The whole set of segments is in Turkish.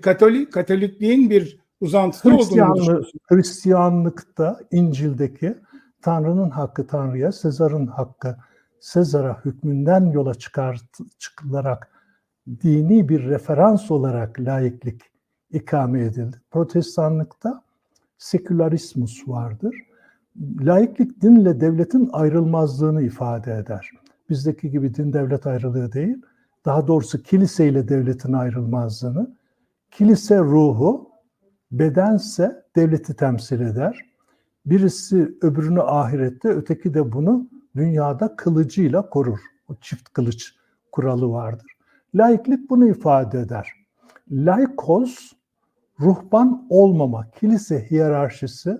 Katolik Katolikliğin bir uzantısı olduğunu. Hristiyanlıkta İncil'deki Tanrı'nın hakkı Tanrı'ya, Sezar'ın hakkı Sezar'a hükmünden yola çıkart, çıkılarak dini bir referans olarak laiklik ikame edildi. Protestanlıkta sekülarismus vardır. Laiklik dinle devletin ayrılmazlığını ifade eder. Bizdeki gibi din devlet ayrılığı değil, daha doğrusu kiliseyle devletin ayrılmazlığını, kilise ruhu, bedense devleti temsil eder. Birisi öbürünü ahirette, öteki de bunu dünyada kılıcıyla korur. O çift kılıç kuralı vardır. Laiklik bunu ifade eder. Laikos, ruhban olmama, kilise hiyerarşisi,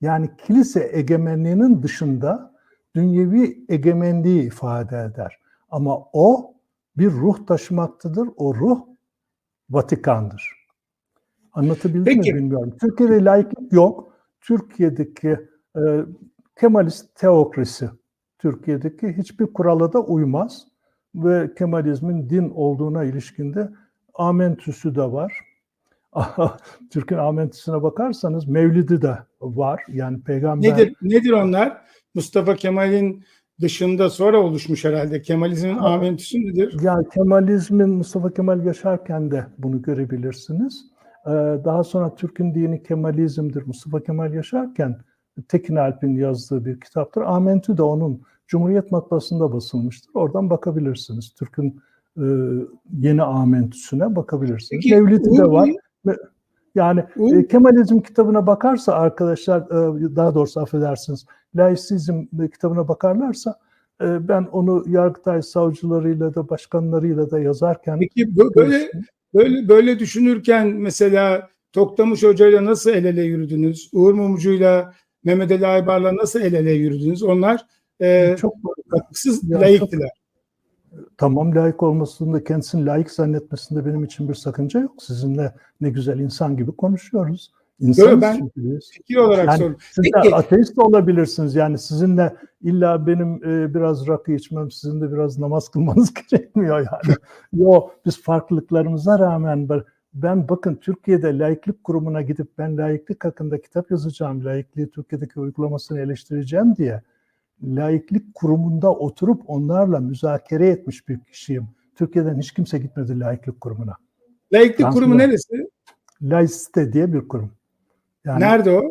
yani kilise egemenliğinin dışında dünyevi egemenliği ifade eder. Ama o bir ruh taşımaktadır. O ruh Vatikan'dır. Anlatabildim Peki. mi bilmiyorum. Türkiye'de laiklik yok. Türkiye'deki e, Kemalist teokrasi Türkiye'deki hiçbir kurala da uymaz ve Kemalizmin din olduğuna ilişkinde amentüsü de var. Türk'ün amentüsüne bakarsanız Mevlid'i de var. Yani peygamber Nedir nedir onlar? Mustafa Kemal'in dışında sonra oluşmuş herhalde. Kemalizmin Ha. amentüsü nedir? Yani Kemalizmin Mustafa Kemal yaşarken de bunu görebilirsiniz. Ee, Daha sonra Türk'ün dini Kemalizm'dir. Mustafa Kemal yaşarken Tekin Alp'in yazdığı bir kitaptır. Amentü de onun Cumhuriyet matbaasında basılmıştır. Oradan bakabilirsiniz. Türk'ün e, yeni amentüsüne bakabilirsiniz. Peki, Mevlid'i de var. Bey- Yani e, Kemalizm kitabına bakarsa arkadaşlar, e, daha doğrusu affedersiniz, laisizm kitabına bakarlarsa e, ben onu Yargıtay savcılarıyla da başkanlarıyla da yazarken Peki böyle böyle böyle düşünürken mesela Toktamış Hoca'yla nasıl el ele yürüdünüz? Uğur Mumcu'yla Mehmet Ali Aybar'la nasıl el ele yürüdünüz? Onlar e, çok katkısız Ya laiktiler. Tamam layık olmasında kendisini layık zannetmesinde benim için bir sakınca yok. Sizinle ne güzel insan gibi konuşuyoruz. İnsanız ben- çünkü biz. Fikir olarak Yani soruyorum. siz de ateist de olabilirsiniz. Yani sizinle illa benim e, biraz rakı içmem, sizin de biraz namaz kılmanız gerekmiyor yani. Yo, biz farklılıklarımıza rağmen ben- ben bakın Türkiye'de laiklik kurumuna gidip ben laiklik hakkında kitap yazacağım, laikliği Türkiye'deki uygulamasını eleştireceğim diye laiklik kurumunda oturup onlarla müzakere etmiş bir kişiyim. Türkiye'den hiç kimse gitmedi laiklik kurumuna. Laiklik Fransa'da- kurumu neresi? Laicite diye bir kurum. Yani Nerede o?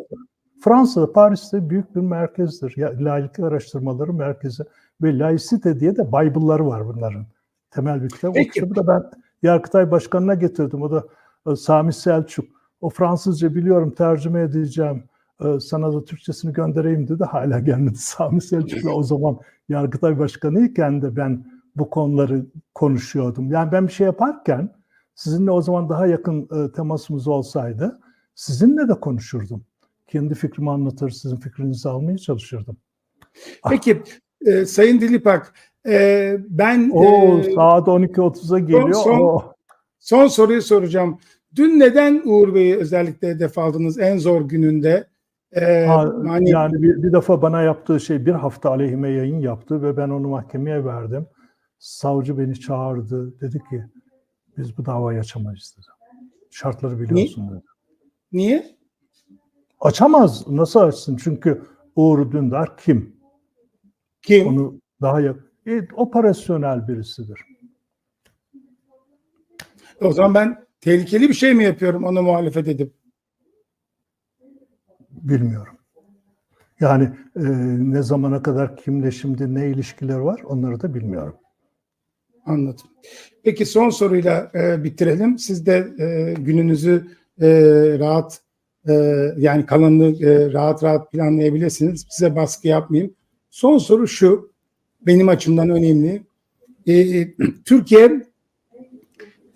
Fransa'da, Paris'te büyük bir merkezdir. Ya, laiklik araştırmaları merkezi. Ve laicite diye de Bible'ları var bunların. Temel bir kitap. O Peki. kitabı da ben Yargıtay Başkanı'na getirdim. O da e, Sami Selçuk. O Fransızca biliyorum, tercüme edeceğim. E, Sana da Türkçesini göndereyim dedi. Hala gelmedi. Sami Selçuk'la o zaman Yargıtay Başkanı'yken de ben bu konuları konuşuyordum. Yani ben bir şey yaparken sizinle o zaman daha yakın e, temasımız olsaydı sizinle de konuşurdum kendi fikrimi anlatır, sizin fikrinizi almaya çalışırdım. Peki e, Sayın Dilipak e, ben O e, saat 12.30'a geliyor. son- O, son soruyu soracağım. Dün neden Uğur Bey'i özellikle hedef aldınız en zor gününde? E, ha, hani yani bir, bir defa bana yaptığı şey bir hafta aleyhime yayın yaptı ve ben onu mahkemeye verdim. Savcı beni çağırdı. Dedi ki biz bu davayı açamayız dedi. Şartları biliyorsun dedi. niye? Açamaz. Nasıl açsın? Çünkü Uğur Dündar kim? Kim? Onu daha yak e, operasyonel birisidir. O zaman ben tehlikeli bir şey mi yapıyorum ona muhalefet edip? Bilmiyorum. Yani e, ne zamana kadar kimle şimdi ne ilişkiler var onları da bilmiyorum. Anladım. Peki son soruyla e, bitirelim. Siz de e, gününüzü e, rahat e, yani kalanını e, rahat rahat planlayabilirsiniz. Size baskı yapmayayım. Son soru şu. Benim açımdan önemli. E, Türkiye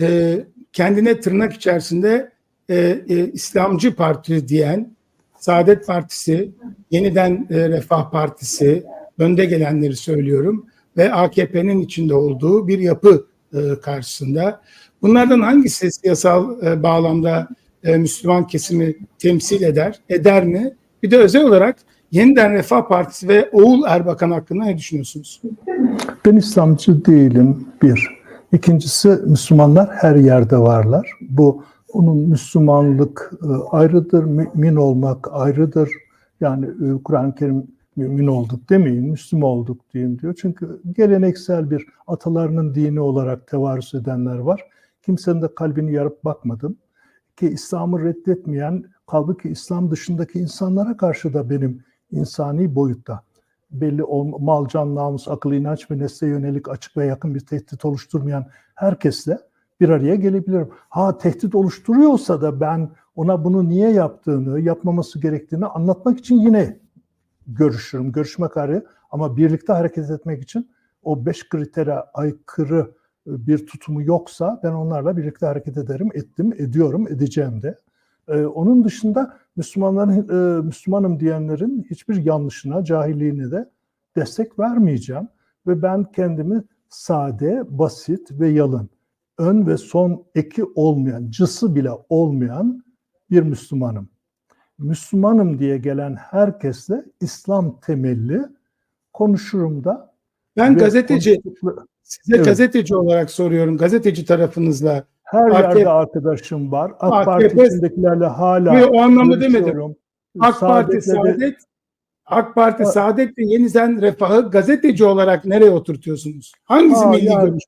e, kendine tırnak içerisinde e, e, İslamcı Parti diyen Saadet Partisi, yeniden e, Refah Partisi, önde gelenleri söylüyorum ve AKP'nin içinde olduğu bir yapı e, karşısında. Bunlardan hangisi siyasal e, bağlamda Müslüman kesimi temsil eder, eder mi? Bir de özel olarak Yeniden Refah Partisi ve Oğul Erbakan hakkında ne düşünüyorsunuz? Ben İslamcı değilim bir. İkincisi Müslümanlar her yerde varlar. Bu onun Müslümanlık e, ayrıdır, mümin olmak ayrıdır. Yani e, Kur'an-ı Kerim mümin olduk demeyin, Müslüman olduk deyin diyor. Çünkü geleneksel bir atalarının dini olarak tevarüs edenler var. Kimsenin de kalbini yarıp bakmadım. Ki İslam'ı reddetmeyen, kaldı ki İslam dışındaki insanlara karşı da benim insani boyutta belli mal, can, namus, akıl, inanç ve nesle yönelik açık ve yakın bir tehdit oluşturmayan herkesle bir araya gelebilirim. Ha tehdit oluşturuyorsa da ben ona bunu niye yaptığını, yapmaması gerektiğini anlatmak için yine görüşürüm, görüşmek ayrı ama birlikte hareket etmek için o beş kritere aykırı bir tutumu yoksa ben onlarla birlikte hareket ederim, ettim, ediyorum, edeceğim de. Ee, onun dışında Müslümanların, e, Müslümanım diyenlerin hiçbir yanlışına, cahilliğine de destek vermeyeceğim. Ve ben kendimi sade, basit ve yalın, ön ve son eki olmayan, cısı bile olmayan bir Müslümanım. Müslümanım diye gelen herkesle İslam temelli konuşurum da. Ben gazeteci, konuştukları- size Evet. gazeteci olarak soruyorum. Gazeteci tarafınızla. Her AKP yerde arkadaşım var. AK AKP Parti içindekilerle hala Yok, o anlamda demedim. AK Parti de- Saadet, AK Parti. Saadet ve Yeniden Refah'ı gazeteci olarak nereye oturtuyorsunuz? Hangisi Ha, milli yani, görüş?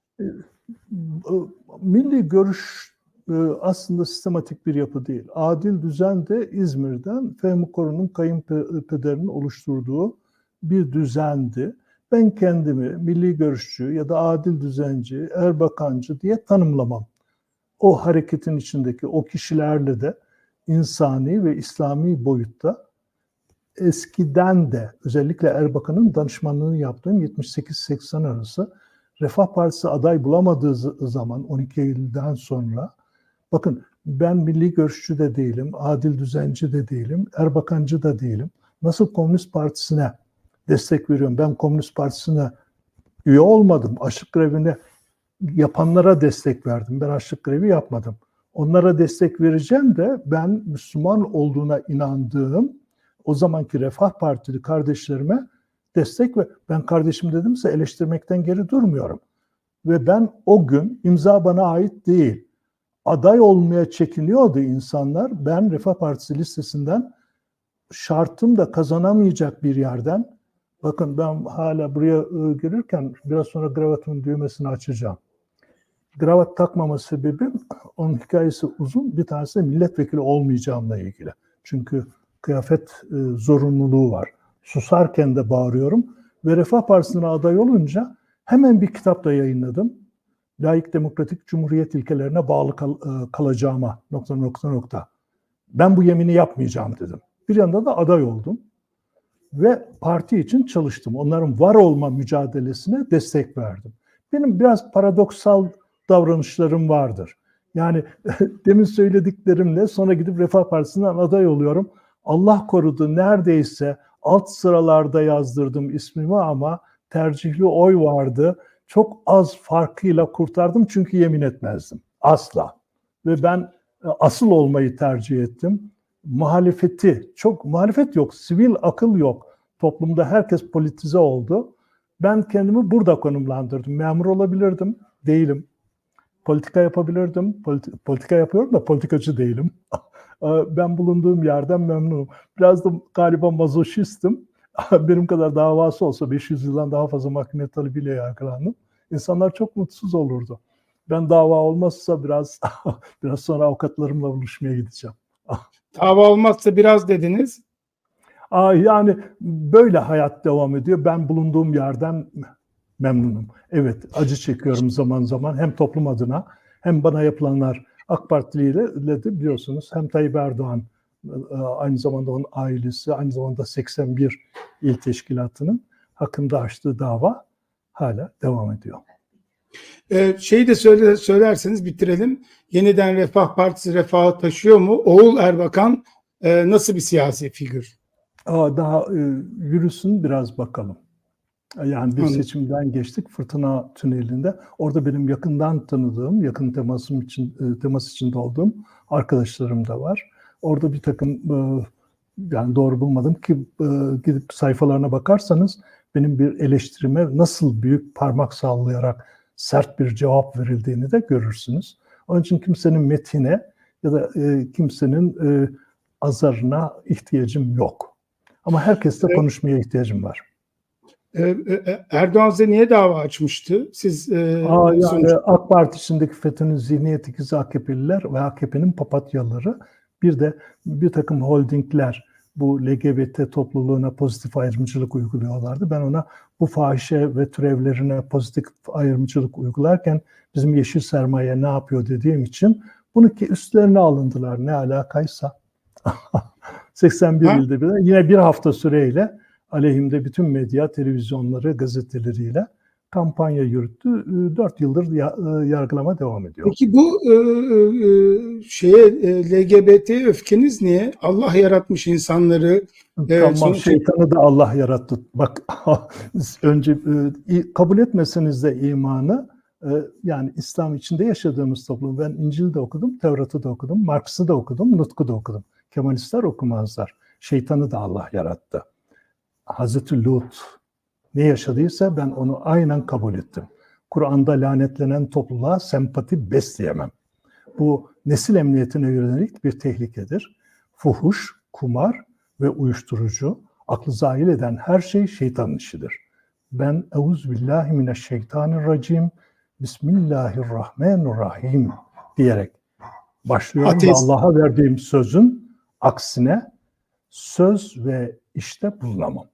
Milli görüş e, aslında sistematik bir yapı değil. Adil Düzen de İzmir'den Fehmi Korun'un kayınpederinin oluşturduğu bir düzendi. Ben kendimi milli görüşçü ya da adil düzenci, erbakancı diye tanımlamam. O hareketin içindeki o kişilerle de insani ve İslami boyutta eskiden de özellikle Erbakan'ın danışmanlığını yaptığım 78-80 arası Refah Partisi aday bulamadığı zaman 12 Eylül'den sonra bakın ben milli görüşçü de değilim, adil düzenci de değilim, Erbakancı da değilim. Nasıl Komünist Partisi'ne destek veriyorum? Ben Komünist Partisi'ne üye olmadım. Açlık grevine yapanlara destek verdim. Ben açlık grevi yapmadım. Onlara destek vereceğim de ben Müslüman olduğuna inandığım o zamanki Refah Partili kardeşlerime destek ve ben kardeşim dedimse eleştirmekten geri durmuyorum. Ve ben o gün imza bana ait değil. Aday olmaya çekiniyordu insanlar. Ben Refah Partisi listesinden şartım da kazanamayacak bir yerden bakın ben hala buraya e, gelirken biraz sonra gravatımın düğmesini açacağım. Gravat takmama sebebim onun hikayesi uzun. Bir tanesi milletvekili olmayacağımla ilgili. Çünkü kıyafet e, zorunluluğu var. Susarken de bağırıyorum. Ve Refah Partisi'ne aday olunca hemen bir kitap da yayınladım. Layık demokratik cumhuriyet ilkelerine bağlı kal- e, kalacağıma nokta nokta nokta. Ben bu yemini yapmayacağım dedim. Bir yanda da aday oldum. Ve parti için çalıştım. Onların var olma mücadelesine destek verdim. Benim biraz paradoksal davranışlarım vardır. Yani demin söylediklerimle sonra gidip Refah Partisi'nden aday oluyorum. Allah korudu neredeyse alt sıralarda yazdırdım ismimi ama tercihli oy vardı. Çok az farkıyla kurtardım çünkü yemin etmezdim. Asla. Ve ben e, asıl olmayı tercih ettim. Muhalefeti, çok muhalefet yok, sivil akıl yok. Toplumda herkes politize oldu. Ben kendimi burada konumlandırdım. Memur olabilirdim, değilim. Politika yapabilirdim, politi- politika yapıyorum da politikacı değilim. ben bulunduğum yerden memnunum. Biraz da galiba mazoşistim. Benim kadar davası olsa 500 yıldan daha fazla mahkeme talebiyle yargılandım. İnsanlar çok mutsuz olurdu. Ben dava olmazsa biraz biraz sonra avukatlarımla buluşmaya gideceğim. Dava olmazsa biraz dediniz. Aa, yani böyle hayat devam ediyor. Ben bulunduğum yerden memnunum. Evet acı çekiyorum zaman zaman hem toplum adına hem bana yapılanlar AK Partili ile de biliyorsunuz hem Tayyip Erdoğan e, aynı zamanda onun ailesi aynı zamanda 81 il teşkilatının hakkında açtığı dava hala devam ediyor. Ee, şeyi de söyle, söylerseniz bitirelim. Yeniden Refah Partisi refahı taşıyor mu? Oğul Erbakan e, nasıl bir siyasi figür? Aa, daha e, yürüsün biraz bakalım. Yani bir Anladım. seçimden geçtik Fırtına Tüneli'nde. Orada benim yakından tanıdığım, yakın temasım için e, temas içinde olduğum arkadaşlarım da var. Orada bir takım e, yani doğru bulmadım ki e, gidip sayfalarına bakarsanız benim bir eleştirime nasıl büyük parmak sallayarak sert bir cevap verildiğini de görürsünüz. Onun için kimsenin metine ya da kimsenin azarına ihtiyacım yok. Ama herkesle Evet. konuşmaya ihtiyacım var. E, e, Erdoğan size niye dava açmıştı? Siz e, Aa, yani sonuç- AK Parti içindeki FETÖ'nün zihniyet ikizi AKP'liler ve AKP'nin papatyaları bir de bir takım holdingler bu LGBT topluluğuna pozitif ayrımcılık uyguluyorlardı. Ben ona bu fahişe ve türevlerine pozitif ayrımcılık uygularken bizim yeşil sermaye ne yapıyor dediğim için bunu ki üstlerine alındılar ne alakaysa. 81 Ha? ilde bir yine bir hafta süreyle aleyhimde bütün medya, televizyonları, gazeteleriyle kampanya yürüttü. 4 yıldır ya- e, yargılama devam ediyor. Peki bu e, e, şeye e, LGBT öfkeniz niye? Allah yaratmış insanları. tamam sonuç- şeytanı da Allah yarattı. Bak önce e, kabul etmeseniz de imanı e, yani İslam içinde yaşadığımız toplum. Ben İncil'i de okudum, Tevrat'ı da okudum, Marks'ı da okudum, Nutk'u da okudum. Kemalistler okumazlar. Şeytanı da Allah yarattı. Hazreti Lut ne yaşadıysa ben onu aynen kabul ettim. Kur'an'da lanetlenen topluluğa sempati besleyemem. Bu nesil emniyetine yönelik bir tehlikedir. Fuhuş, kumar ve uyuşturucu, aklı zahil eden her şey şeytanın işidir. Ben Euzubillahimineşşeytanirracim, Bismillahirrahmanirrahim diyerek başlıyorum ve. Allah'a verdiğim sözün aksine söz ve işte bulunamam.